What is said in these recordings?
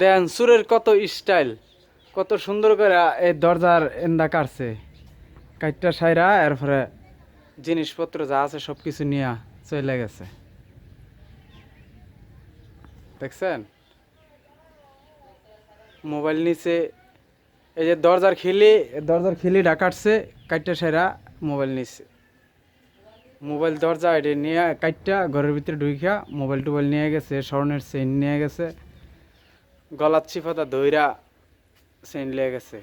দেন, সুরের কত স্টাইল, কত সুন্দর করে এই দরজার এন্দা কাটছে। কাইটটা সাইরা, এরপরে জিনিসপত্র যা আছে সব কিছু নিয়ে চলে গেছে। দেখছেন? মোবাইল নিচে, এই যে দরজার খিলি, দরজার খিলিটা কাটছে, কাইটটা সাইরা মোবাইল নিচে। মোবাইল দরজা এটা নিয়ে, কাইটটা ঘরের ভিতরে ঢুকিয়া মোবাইল টোবাইল নিয়ে গেছে, স্বর্ণের চেইন নিয়ে গেছে। গলার চিফাতা দইরা সেন লিয়ে গেছে।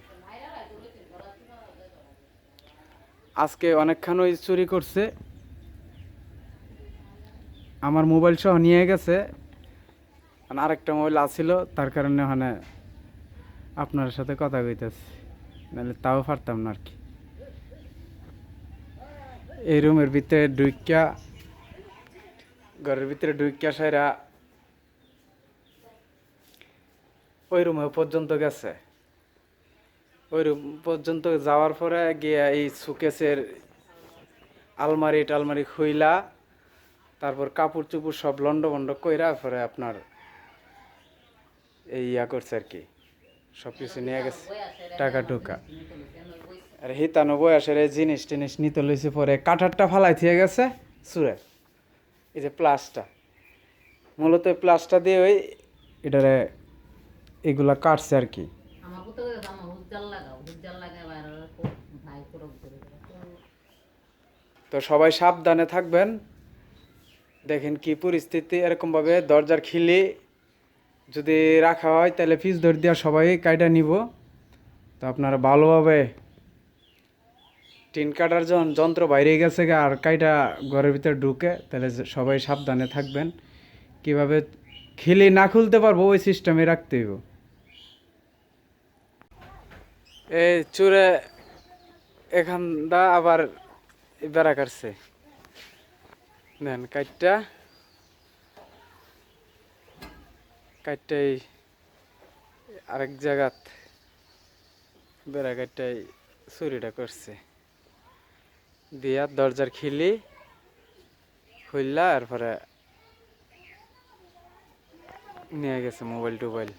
আজকে অনেকখানই চুরি করছে। আমার মোবাইল সহ নিয়ে গেছে। আর আরেকটা মোবাইল আছিল, তার কারণে ওখানে আপনার সাথে কথা কইতেছি। নাহলে তাও পারতাম না আর কি। এই রুমের ভিতরে ঢুকিয়া ঘরের ভিতরে ঢুকিয়া সাইরা ওই রুমে পর্যন্ত গেছে। ওই রুম পর্যন্ত যাওয়ার পরে গিয়ে এই সুকেসের আলমারি টালমারি খুইলা, তারপর কাপড় চুপড় সব লন্ড বন্ড কইরা পরে আপনার এই ইয়া করছে আর কি, সব কিছু নিয়ে গেছে, টাকা টুকা। আর হিতানো বয়সের এই জিনিস টিনিস নিতে লইছে পরে কাঠারটা ফালাই থিয়ে গেছে সুরে এই যে প্লাসটা। মূলত প্লাসটা দিয়ে ওই এটারে এগুলা কাটছে আর কি। তো সবাই সাবধানে থাকবেন। দেখেন কি পরিস্থিতি এরকমভাবে দরজার খিলি যদি রাখা হয় তাহলে ফিস ধর দিয়া সবাই কাইটা নিব। তো আপনারা ভালোভাবে টিন কাটার যখন যন্ত্র বাইরে গেছে গা আর কাইটা ঘরের ভিতরে ঢুকে তাহলে সবাই সাবধানে থাকবেন। কীভাবে খিলি না খুলতে পারব ওই সিস্টেমে রাখতে হইব। এই চুরে এখান দা আবার বেড়া কাটছে। দেন কাইটটা কাইটটাই আরেক জায়গাত বেড়া কাইটটাই চুরিটা করছে। দিয়া দরজার খিলি খুললা, এরপরে নিয়ে গেছে মোবাইল টোবাইল